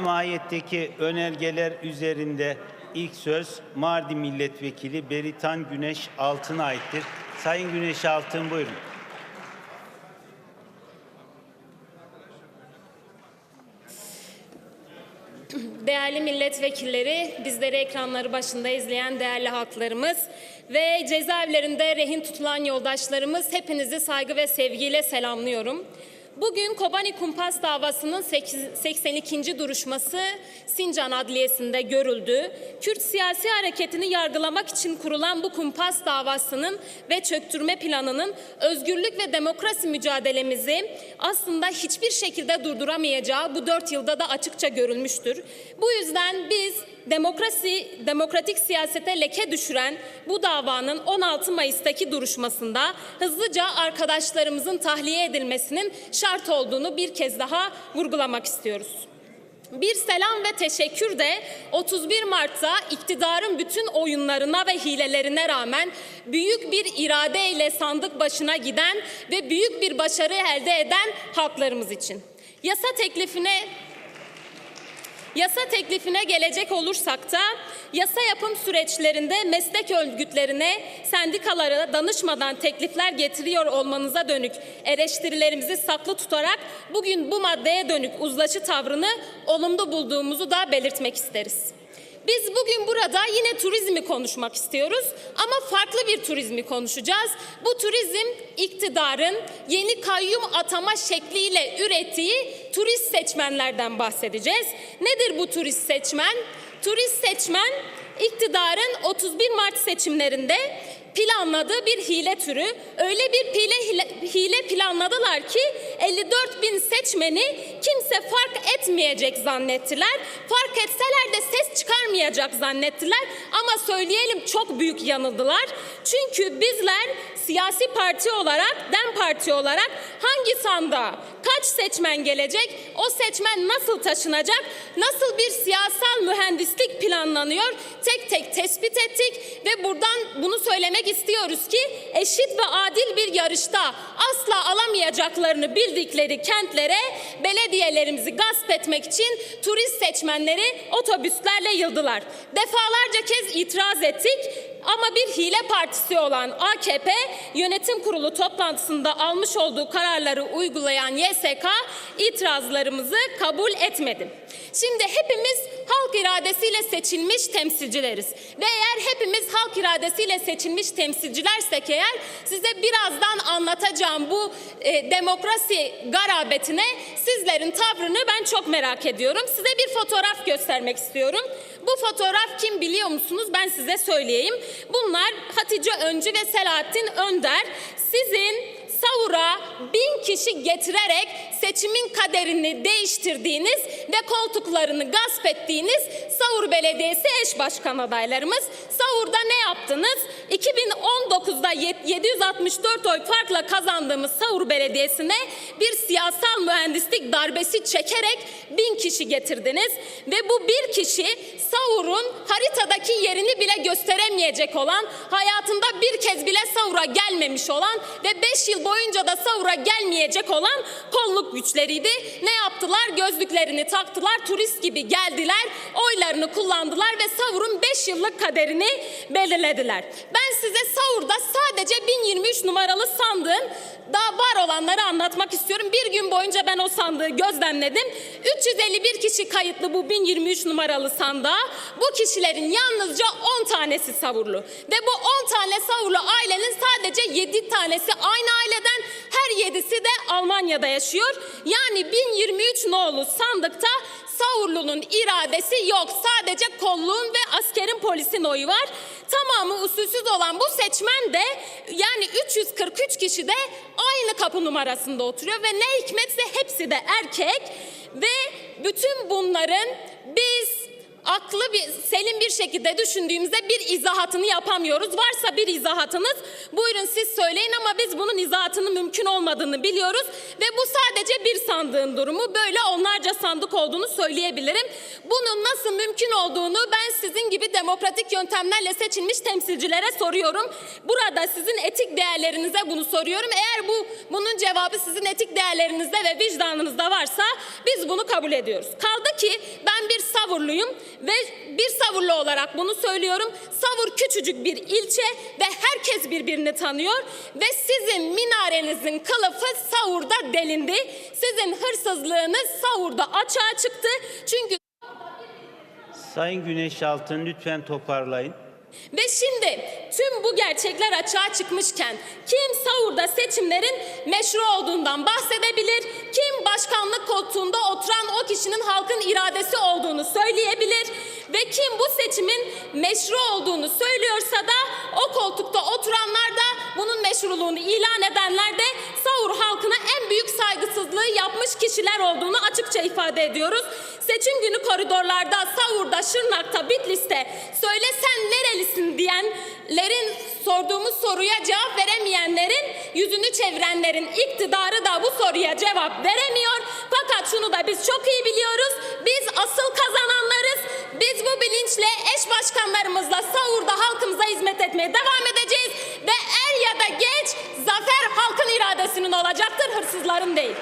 Mahiyetteki önergeler üzerinde ilk söz Mardin Milletvekili Beritan Güneş Altın'a aittir. Sayın Güneş Altın buyurun. Değerli milletvekilleri, bizleri ekranları başında izleyen değerli halklarımız ve cezaevlerinde rehin tutulan yoldaşlarımız hepinizi saygı ve sevgiyle selamlıyorum. Bugün Kobani Kumpas davasının 82. duruşması Sincan Adliyesi'nde görüldü. Kürt siyasi hareketini yargılamak için kurulan bu kumpas davasının ve çöktürme planının özgürlük ve demokrasi mücadelemizi aslında hiçbir şekilde durduramayacağı bu dört yılda da açıkça görülmüştür. Bu yüzden biz demokrasi, demokratik siyasete leke düşüren bu davanın 16 Mayıs'taki duruşmasında hızlıca arkadaşlarımızın tahliye edilmesinin şart olduğunu bir kez daha vurgulamak istiyoruz. Bir selam ve teşekkür de 31 Mart'ta iktidarın bütün oyunlarına ve hilelerine rağmen büyük bir iradeyle sandık başına giden ve büyük bir başarı elde eden halklarımız için. Yasa teklifine Yasa teklifine gelecek olursak da yasa yapım süreçlerinde meslek örgütlerine, sendikalara danışmadan teklifler getiriyor olmanıza dönük eleştirilerimizi saklı tutarak bugün bu maddeye dönük uzlaşı tavrını olumlu bulduğumuzu da belirtmek isteriz. Biz bugün burada yine turizmi konuşmak istiyoruz ama farklı bir turizmi konuşacağız. Bu turizm iktidarın yeni kayyum atama şekliyle ürettiği turist seçmenlerden bahsedeceğiz. Nedir bu turist seçmen? Turist seçmen iktidarın 31 Mart seçimlerinde planladığı bir hile türü. Öyle bir hile, hile planladılar ki 54 bin seçmeni kimse fark etmeyecek zannettiler. Fark etseler de ses çıkarmayacak zannettiler. Ama söyleyelim çok büyük yanıldılar. Çünkü bizler siyasi parti olarak, DEM Parti olarak hangi sandığa kaç seçmen gelecek, o seçmen nasıl taşınacak, nasıl bir siyasal mühendislik planlanıyor tek tek tespit ettik ve buradan bunu söylemek istiyoruz ki eşit ve adil bir yarışta asla alamayacaklarını bildikleri kentlere belediyelerimizi gasp etmek için turist seçmenleri otobüslerle yıldılar. Defalarca kez itiraz ettik ama bir hile partisi olan AKP yönetim kurulu toplantısında almış olduğu kararları uygulayan YSK itirazlarımızı kabul etmedi. Şimdi hepimiz halk iradesiyle seçilmiş temsilcileriz. Ve eğer hepimiz halk iradesiyle seçilmiş temsilcilersek eğer size birazdan anlatacağım bu e, demokrasi garabetine sizlerin tavrını ben çok merak ediyorum. Size bir fotoğraf göstermek istiyorum. Bu fotoğraf kim biliyor musunuz? Ben size söyleyeyim. Bunlar Hatice Öncü ve Selahattin Önder. Sizin Savur'a bin kişi getirerek seçimin kaderini değiştirdiğiniz ve koltuklarını gasp ettiğiniz Savur Belediyesi eş başkan adaylarımız. Savur'da ne yaptınız? 2019'da 764 oy farkla kazandığımız Savur Belediyesi'ne bir siyasal mühendislik darbesi çekerek bin kişi getirdiniz. Ve bu bir kişi Savur'un haritadaki yerini bile gösteremeyecek olan, hayatında bir kez bile Savur'a gelmemiş olan ve 5 yıl boyunca da Savur'a gelmeyecek olan kolluk güçleriydi. Ne yaptılar? Gözlüklerini taktılar, turist gibi geldiler, oylarını kullandılar ve Savur'un 5 yıllık kaderini belirlediler. Ben size Savur'da sadece 1023 numaralı sandığın daha var olanları anlatmak istiyorum. Bir gün boyunca ben o sandığı gözlemledim. 351 kişi kayıtlı bu 1023 numaralı sandığa. Bu kişilerin yalnızca 10 tanesi savurlu. Ve bu 10 tane savurlu ailenin sadece 7 tanesi aynı aileden her 7'si de Almanya'da yaşıyor. Yani 1023 nolu sandıkta Savurlu'nun iradesi yok. Sadece kolluğun ve askerin polisin oyu var. Tamamı usulsüz olan bu seçmen de yani 343 kişi de aynı kapı numarasında oturuyor ve ne hikmetse hepsi de erkek ve bütün bunların biz aklı bir selim bir şekilde düşündüğümüzde bir izahatını yapamıyoruz. Varsa bir izahatınız buyurun siz söyleyin ama biz bunun izahatının mümkün olmadığını biliyoruz ve bu sadece bir sandığın durumu. Böyle onlarca sandık olduğunu söyleyebilirim. Bunun nasıl mümkün olduğunu ben sizin gibi demokratik yöntemlerle seçilmiş temsilcilere soruyorum. Burada sizin etik değerlerinize bunu soruyorum. Eğer bu bunun cevabı sizin etik değerlerinizde ve vicdanınızda varsa biz bunu kabul ediyoruz. Kaldı ki ben Savurluyum ve bir Savurlu olarak bunu söylüyorum. Savur küçücük bir ilçe ve herkes birbirini tanıyor ve sizin minarenizin kılıfı Savur'da delindi. Sizin hırsızlığınız Savur'da açığa çıktı. Çünkü Sayın Güneş Altın lütfen toparlayın. Ve şimdi tüm bu gerçekler açığa çıkmışken kim Savur'da seçimlerin meşru olduğundan bahsedebilir? Başkanlık koltuğunda oturan o kişinin halkın iradesi olduğunu söyleyebilir? Ve kim bu seçimin meşru olduğunu söylüyorsa da o koltukta oturanlar da bunun meşruluğunu ilan edenler de Savur halkına en büyük saygısızlığı yapmış kişiler olduğunu açıkça ifade ediyoruz. Seçim günü koridorlarda, Savur'da, Şırnak'ta, Bitlis'te söylesen nerelisin diyenlerin sorduğumuz soruya cevap veremeyenlerin yüzünü çevirenlerin iktidarı da bu soruya cevap veremiyor. Fakat şunu da biz çok iyi biliyoruz. Biz asıl kazananlarız. Biz bu bilinçle eş başkanlarımızla Savur'da halkımıza hizmet etmeye devam edeceğiz. Ve er ya da geç zafer halkın iradesinin olacaktır, hırsızların değil.